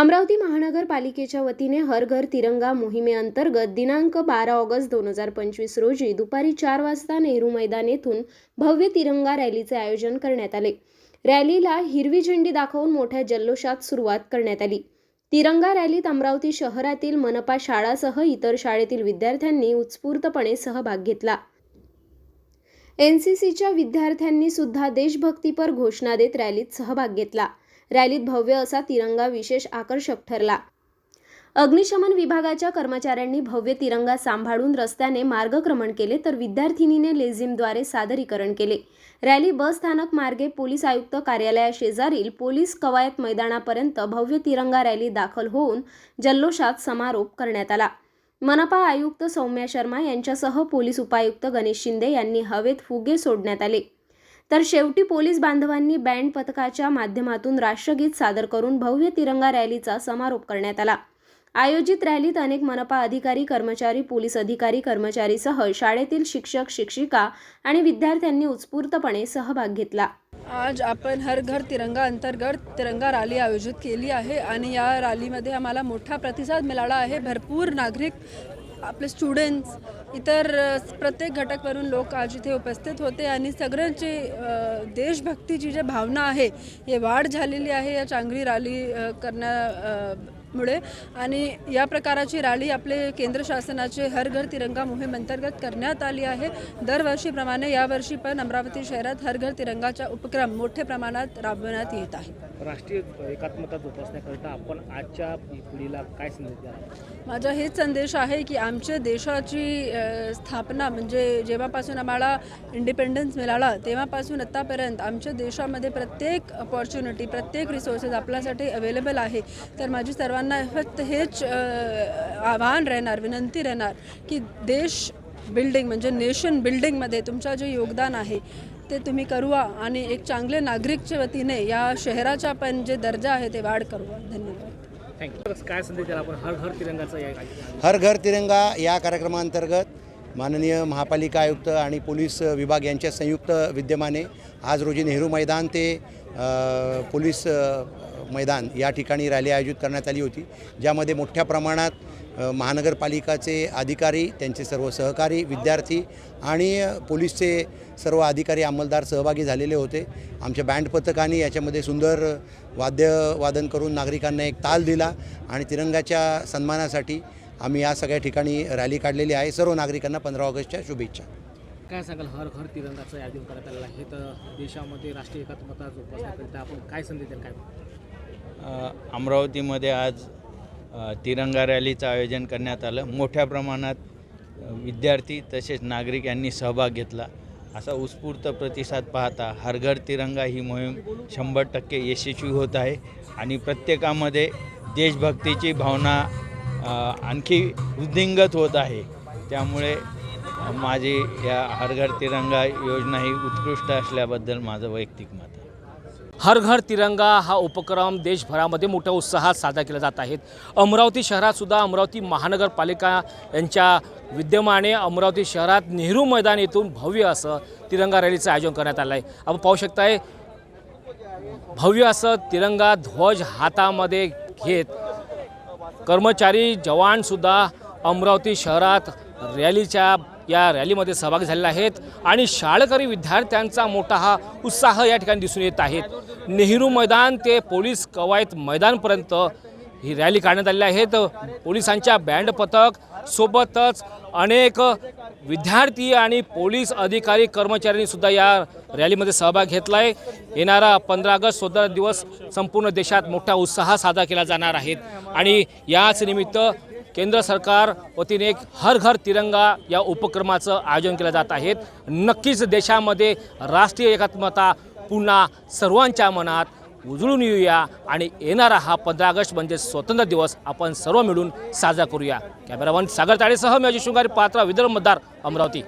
अमरावती महानगरपालिकेच्या वतीने हर घर तिरंगा मोहिमेअंतर्गत दिनांक बारा ऑगस्ट दोन हजार पंचवीस रोजी दुपारी चार वाजता नेहरू मैदान येथून भव्य तिरंगा रॅलीचे आयोजन करण्यात आले. रॅलीला हिरवी झेंडी दाखवून मोठ्या जल्लोषात सुरुवात करण्यात आली. तिरंगा रॅलीत अमरावती शहरातील मनपा शाळासह इतर शाळेतील विद्यार्थ्यांनी उत्स्फूर्तपणे सहभाग घेतला. एनसीसीच्या विद्यार्थ्यांनी सुद्धा देशभक्तीपर घोषणा देत रॅलीत सहभाग घेतला. रॅलीत भव्य असा तिरंगा विशेष आकर्षक ठरला. अग्निशमन विभागाच्या कर्मचाऱ्यांनी भव्य तिरंगा सांभाळून रस्त्याने मार्गक्रमण केले तर विद्यार्थिनीने लेझिमद्वारे सादरीकरण केले. रॅली बस स्थानक मार्गे पोलीस आयुक्त कार्यालयाशेजारील पोलीस कवायत मैदानापर्यंत भव्य तिरंगा रॅली दाखल होऊन जल्लोषात समारोप करण्यात आला. मनपा आयुक्त सौम्या शर्मा यांच्यासह पोलीस उपायुक्त गणेश शिंदे यांनी हवेत फुगे सोडण्यात आले. तर शेवटी पोलीस बांधवांनी बँड पथकाच्या माध्यमातून राष्ट्रगीत सादर करून भव्य तिरंगा रॅलीचा समारोप करण्यात आला. आयोजित रॅलीत अनेक मनपा अधिकारी कर्मचारी पोलीस अधिकारी कर्मचारीसह शाळेतील शिक्षक शिक्षिका आणि विद्यार्थ्यांनी उत्स्फूर्तपणे सहभाग घेतला. आज आपण हर घर तिरंगा अंतर्गत तिरंगा रॅली आयोजित केली आहे आणि या रॅलीमध्ये आम्हाला मोठा प्रतिसाद मिळाला आहे. भरपूर नागरिक आपले स्टुडंट्स इतर प्रत्येक घटकवरून लोक आज इथे उपस्थित होते आणि सगळ्यांची देशभक्तीची जी भावना आहे हे वाढ झालेली आहे या चांगली रॅली करण्या मुळे आणि या प्रकाराची रॅली आपले केंद्र शासनाचे हर घर तिरंगा मोहीम अंतर्गत करण्यात आली आहे. दरवर्षीप्रमाणे यावर्षी पण अमरावती शहरात हर घर तिरंगाचा उपक्रम मोठ्या प्रमाणात राबवण्यात येत आहे. राष्ट्रीय एकात्मता जोपासण्याकरिता आपण आजच्या पिढीला काय संदेश माझा हेच संदेश आहे की आमच्या देशाची स्थापना म्हणजे जेव्हापासून आम्हाला इंडिपेंडन्स मिळाला तेव्हापासून आत्तापर्यंत आमच्या देशामध्ये प्रत्येक अपॉर्च्युनिटी प्रत्येक रिसोर्सेस आपल्यासाठी अवेलेबल आहे. तर माझी सर्वांना फक्त हेच आव्हान राहणार विनंती राहणार की देश बिल्डिंग म्हणजे नेशन बिल्डिंगमध्ये तुमचं जे योगदान आहे ते तुम्ही करवा आणि एक चांगले नागरिकच्या वतीने या शहराचा पण जे दर्जा आहे ते वाढ करवा धन्यवाद. थँक्यू काय संदेश द्याल आपण? हर घर तिरंगाचा या हर घर तिरंगा या कार्यक्रमांतर्गत माननीय महापालिका आयुक्त आणि पोलीस विभाग यांच्या संयुक्त विद्यमाने आज रोजी नेहरू मैदान ते पोलीस मैदान या ठिकाणी रॅली आयोजित करण्यात आली होती ज्यामध्ये मोठ्या प्रमाणात महानगरपालिकाचे अधिकारी त्यांचे सर्व सहकारी विद्यार्थी आणि पोलीसचे सर्व अधिकारी अंमलदार सहभागी झालेले होते. आमच्या बँड पथकाने याच्यामध्ये सुंदर वाद्यवादन करून नागरिकांना एक ताल दिला आणि तिरंगाच्या सन्मानासाठी आम्ही या सगळ्या ठिकाणी रॅली काढलेली आहे. सर्व नागरिकांना पंधरा ऑगस्टच्या शुभेच्छा. काय सांगाल? हर हर तिरंगाचं आयोजन करण्यात आलेलं आहे. तर देशामध्ये राष्ट्रीय एकात्मता जोपासण्याकरिता आपण काय संधी द्याल? काय? अमरावतीमध्ये आज तिरंगा रॅलीचं आयोजन करण्यात आलं. मोठ्या प्रमाणात विद्यार्थी तसेच नागरिक यांनी सहभाग घेतला. असा उत्स्फूर्त प्रतिसाद पाहता हरघर तिरंगा ही मोहीम शंभर टक्के यशस्वी होत आहे आणि प्रत्येकामध्ये देशभक्तीची भावना आणखी वृद्धिंगत होत आहे. त्यामुळे माझी या हरघर तिरंगा योजना ही उत्कृष्ट असल्याबद्दल माझं वैयक्तिक मत हर घर तिरंगा हा उपक्रम देशभरामध्ये मोठ्या उत्साहात साजरा केला जात आहेत अमरावती शहरातसुद्धा अमरावती महानगरपालिका यांच्या विद्यमाने अमरावती शहरात नेहरू मैदान येथून भव्य असं तिरंगा रॅलीचं आयोजन करण्यात आलं आहे. आपण पाहू शकताय भव्य असं तिरंगा ध्वज हातामध्ये घेत कर्मचारी जवानसुद्धा अमरावती शहरात रॅलीच्या या रॅलीमध्ये सहभागी झालेले आहेत आणि शाळकरी विद्यार्थ्यांचा मोठा हा उत्साह या ठिकाणी दिसून येत आहेत नेहरू मैदान ते पोलीस कवायत मैदानपर्यंत ही रॅली काढण्यात आलेली आहेत पोलिसांच्या बँड पथक सोबतच अनेक विद्यार्थी आणि पोलीस अधिकारी कर्मचाऱ्यांनी सुद्धा या रॅलीमध्ये सहभाग घेतला आहे येणारा पंधरा ऑगस्ट स्वतंत्र दिवस संपूर्ण देशात मोठा उत्साह साजरा केला जाणार आहेत आणि याच निमित्त केंद्र सरकार वतीने एक हर घर तिरंगा या उपक्रमाचं आयोजन केलं जात आहेत नक्कीच देशामध्ये राष्ट्रीय एकात्मता पुन्हा सर्वांच्या मनात उजळून येऊया आणि येणारा हा पंधरा ऑगस्ट म्हणजे स्वतंत्र दिवस आपण सर्व मिळून साजरा करूया. कॅमेरामन सागर ताळेसह मी अजित शृंगारी पात्रा विदर्भ मतदार अमरावती.